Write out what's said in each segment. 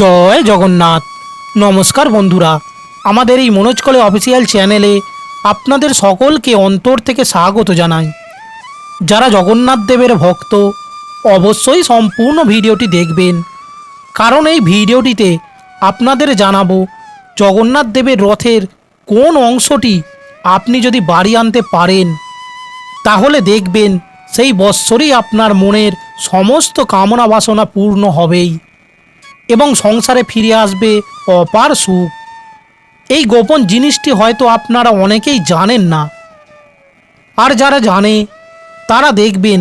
জয় জগন্নাথ। নমস্কার বন্ধুরা, আমাদের এই মনোজ কলে অফিসিয়াল চ্যানেলে আপনাদের সকলকে অন্তর থেকে স্বাগত জানাই। যারা জগন্নাথ দেবের ভক্ত, অবশ্যই সম্পূর্ণ ভিডিওটি দেখবেন। কারণ এই ভিডিওটিতে আপনাদের জানাব জগন্নাথ দেবের রথের কোন অংশটি আপনি যদি বাড়ি আনতে পারেন, তাহলে দেখবেন সেই বৎসরই আপনার মনের সমস্ত কামনা বাসনা পূর্ণ হবেই। এবং সংসারে ফিরে আসবে অপার সুখ। এই গোপন জিনিসটি হয়তো আপনারা অনেকেই জানেন না। আর যারা জানে, তারা দেখবেন,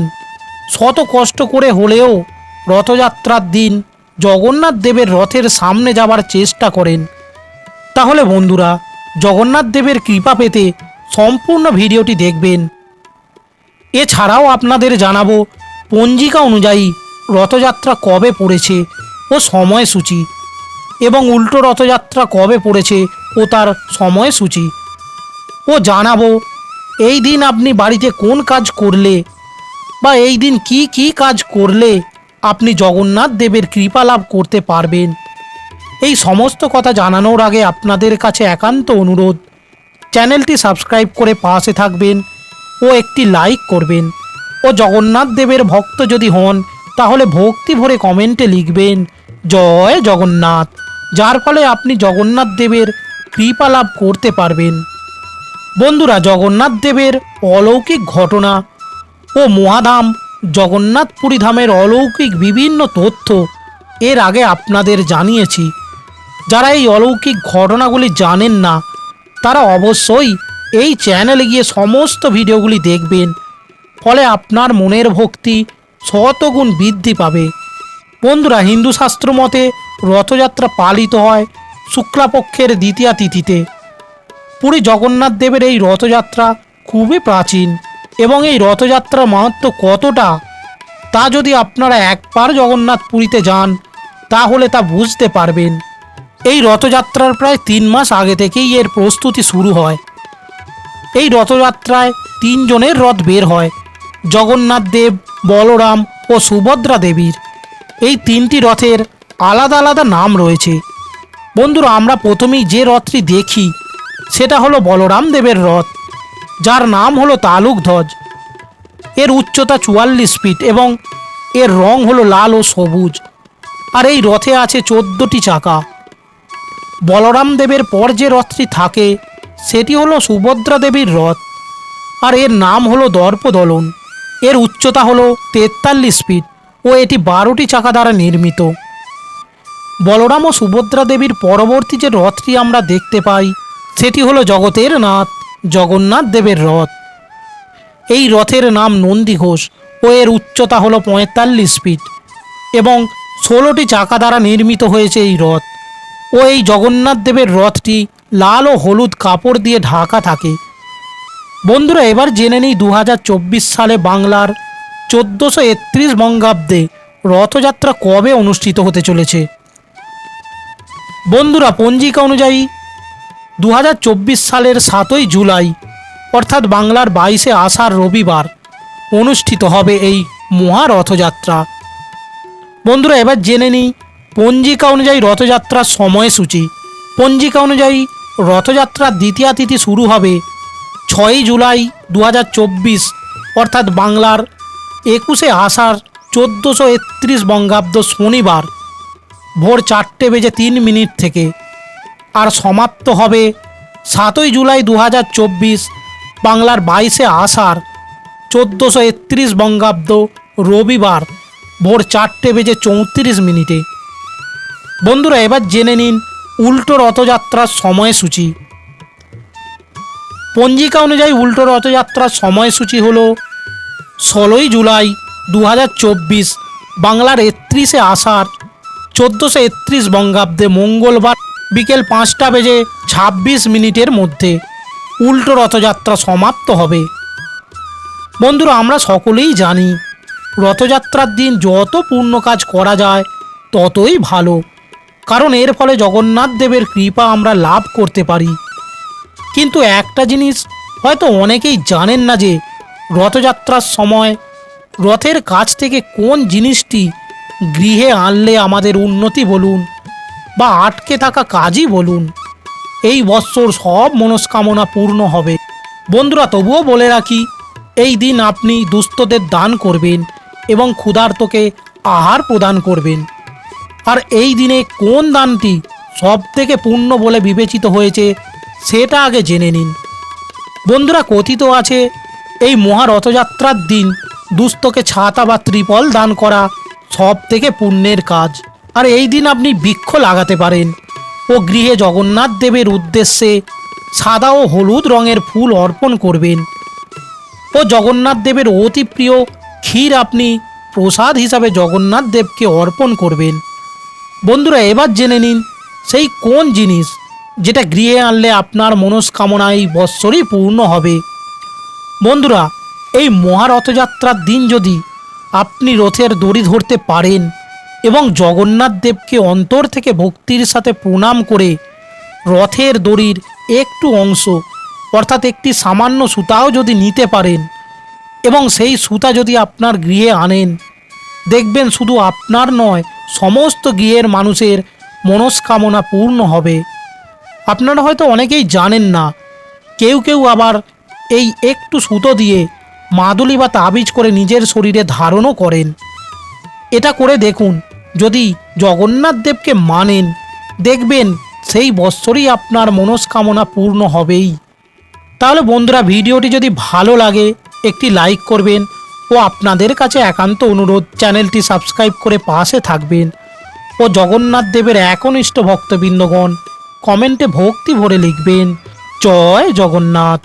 শত কষ্ট করে হলেও রথযাত্রার দিন জগন্নাথ দেবের রথের সামনে যাবার চেষ্টা করেন। তাহলে বন্ধুরা, জগন্নাথ দেবের কৃপা পেতে সম্পূর্ণ ভিডিওটি দেখবেন। এছাড়াও আপনাদের জানাব, পঞ্জিকা অনুযায়ী রথযাত্রা কবে পড়েছে ও সময়সূচি। এবং উল্টো রথযাত্রা কবে পড়েছে ও তার সময়সূচি। ও জানাব, এই দিন আপনি বাড়িতে কোন কাজ করলে বা এই দিন কি কি কাজ করলে আপনি জগন্নাথ দেবের কৃপা লাভ করতে পারবেন। এই সমস্ত কথা জানানোর আগে আপনাদের কাছে একান্ত অনুরোধ, চ্যানেলটি সাবস্ক্রাইব করে পাশে থাকবেন ও একটি লাইক করবেন। ও জগন্নাথ দেবের ভক্ত যদি হন, তাহলে ভক্তি ভরে কমেন্টে লিখবেন জয় জগন্নাথ। যার ফলে আপনি জগন্নাথ দেবের কৃপা লাভ করতে পারবেন। বন্ধুরা, জগন্নাথ দেবের অলৌকিক ঘটনা ও মহাধাম জগন্নাথপুরী ধামের অলৌকিক বিভিন্ন তথ্য এর আগে আপনাদের জানিয়েছি। যারা এই অলৌকিক ঘটনাগুলি জানেন না, তারা অবশ্যই এই চ্যানেলে গিয়ে সমস্ত ভিডিওগুলি দেখবেন। ফলে আপনার মনের ভক্তি শতগুণ বৃদ্ধি পাবে। বন্ধুরা, হিন্দু শাস্ত্র মতে রথযাত্রা পালিত হয় শুক্লাপক্ষের দ্বিতীয়া তিথিতে। পুরী জগন্নাথ দেবের এই রথযাত্রা খুবই প্রাচীন এবং এই রথযাত্রার মাহাত্ম কতটা, তা যদি আপনারা একবার জগন্নাথ পুরীতে যান, তাহলে তা বুঝতে পারবেন। এই রথযাত্রার প্রায় তিন মাস আগে থেকেই এর প্রস্তুতি শুরু হয়। এই রথযাত্রায় তিনজনের রথ বের হয়, জগন্নাথ দেব, বলরাম ও সুভদ্রা দেবীর। এই তিনটি রথের আলাদা আলাদা নাম রয়েছে। বন্ধুরা, আমরা প্রথমেই যে রথটি দেখি, সেটা হলো বলরাম দেবের রথ, যার নাম হলো তালুক ধ্বজ এর উচ্চতা চুয়াল্লিশ ফিট এবং এর রং হলো লাল ও সবুজ, আর এই রথে আছে চোদ্দোটি চাকা। বলরাম দেবের পর যে রথটি থাকে, সেটি হলো সুভদ্রা দেবীর রথ, আর এর নাম হলো দর্পদলন। এর উচ্চতা হলো তেতাল্লিশ ফিট ও এটি বারোটি চাকা দ্বারা নির্মিত। বলরাম ও সুভদ্রা দেবীর পরবর্তী যে রথটি আমরা দেখতে পাই, সেটি হলো জগতের নাথ, জগন্নাথ দেবের রথ। এই রথের নাম নন্দী ঘোষ ও এর উচ্চতা হলো পঁয়তাল্লিশ ফিট এবং ষোলোটি চাকা দ্বারা নির্মিত হয়েছে এই রথ। ও এই জগন্নাথ দেবের রথটি লাল ও হলুদ কাপড় দিয়ে ঢাকা থাকে। বন্ধুরা, এবার জেনে নিই দু হাজার চব্বিশ সালে বাংলার চোদ্দোশো একত্রিশ বঙ্গাব্দে রথযাত্রা কবে অনুষ্ঠিত হতে চলেছে? বন্ধুরা, পঞ্জিকা অনুযায়ী দু হাজার চব্বিশ সালের সাতই জুলাই, অর্থাৎ বাংলার বাইশে আষাঢ় রবিবার, অনুষ্ঠিত হবে এই মহা রথযাত্রা বন্ধুরা, এবার জেনে নিই পঞ্জিকা অনুযায়ী রথযাত্রার সময়সূচি। পঞ্জিকা অনুযায়ী রথযাত্রার দ্বিতীয়া তিথি শুরু হবে ছয়ই জুলাই দু হাজার চব্বিশ, অর্থাৎ বাংলার একুশে আষাঢ় চোদ্দোশো একত্রিশ বঙ্গাব্দ শনিবার ভোর চারটে বেজে তিন মিনিট থেকে আর সমাপ্ত হবে সাতই জুলাই দু হাজার চব্বিশ বাংলার বাইশে আষাঢ় চোদ্দোশো একত্রিশ বঙ্গাব্দ রবিবার ভোর চারটে বেজে চৌত্রিশ মিনিটে। বন্ধুরা, এবার জেনে নিন উল্টো রথযাত্রার সময়সূচি। পঞ্জিকা অনুযায়ী উল্টো রথযাত্রার সময়সূচি হল ষোলোই জুলাই দু হাজার চব্বিশ, বাংলার একত্রিশে আষাঢ়, চোদ্দোশো একত্রিশ বঙ্গাব্দে মঙ্গলবার বিকেল পাঁচটা বেজে ছাব্বিশ মিনিটের মধ্যে উল্টো রথযাত্রা সমাপ্ত হবে। বন্ধুরা, আমরা সকলেই জানি, রথযাত্রার দিন যত পূর্ণ কাজ করা যায়, ততই ভালো। কারণ এর ফলে জগন্নাথ দেবের কৃপা আমরা লাভ করতে পারি। কিন্তু একটা জিনিস হয়তো অনেকেই জানেন না যে রথযাত্রার সময় রথের কাছ থেকে কোন জিনিসটি গৃহে আনলে আমাদের উন্নতি বলুন বা আটকে থাকা কাজই বলুন, এই বৎসর সব মনস্কামনা পূর্ণ হবে। বন্ধুরা, তবুও বলে রাখি, এই দিন আপনি দুস্থদের দান করবেন এবং ক্ষুধার্তকে আহার প্রদান করবেন। আর এই দিনে কোন দানটি সব থেকে পূর্ণ বলে বিবেচিত হয়েছে, সেটা আগে জেনে নিন। বন্ধুরা, কথিত আছে এই মহা রথযাত্রার দিন দুস্থকে ছাতা বা ত্রিপল দান করা সব থেকে পুণ্যের কাজ। আর এই দিন আপনি বৃক্ষ লাগাতে পারেন ও গৃহে জগন্নাথ দেবের উদ্দেশ্যে সাদা ও হলুদ রঙের ফুল অর্পণ করবেন। ও জগন্নাথ দেবের অতি প্রিয় ক্ষীর আপনি প্রসাদ হিসাবে জগন্নাথ দেবকে অর্পণ করবেন। বন্ধুরা, এবার জেনে নিন সেই কোন জিনিস যেটা গৃহে আনলে আপনার মনস্কামনা এই বৎসরই পূর্ণ হবে। বন্ধুরা, এই মহারথযাত্রার দিন যদি আপনি রথের দড়ি ধরতে পারেন এবং জগন্নাথ দেবকে অন্তর থেকে ভক্তির সাথে প্রণাম করে রথের দড়ির একটু অংশ, অর্থাৎ একটি সামান্য সুতাও যদি নিতে পারেন এবং সেই সুতা যদি আপনার গৃহে আনেন, দেখবেন শুধু আপনার নয়, সমস্ত গৃহের মানুষের মনস্কামনা পূর্ণ হবে। আপনারা হয়তো অনেকেই জানেন না, কেউ কেউ আবার এই একটু সুতো দিয়ে মাদুলি বা তাবিজ করে নিজের শরীরে ধারণও করেন। এটা করে দেখুন, যদি জগন্নাথ দেবকে মানেন, দেখবেন সেই বৎসরই আপনার মনস্কামনা পূর্ণ হবেই। তাহলে বন্ধুরা, ভিডিওটি যদি ভালো লাগে, একটি লাইক করবেন ও আপনাদের কাছে একান্ত অনুরোধ, চ্যানেলটি সাবস্ক্রাইব করে পাশে থাকবেন ও জগন্নাথ দেবের একনিষ্ঠ ভক্তবৃন্দগণ কমেন্টে ভক্তি ভরে লিখবেন, জয় জগন্নাথ।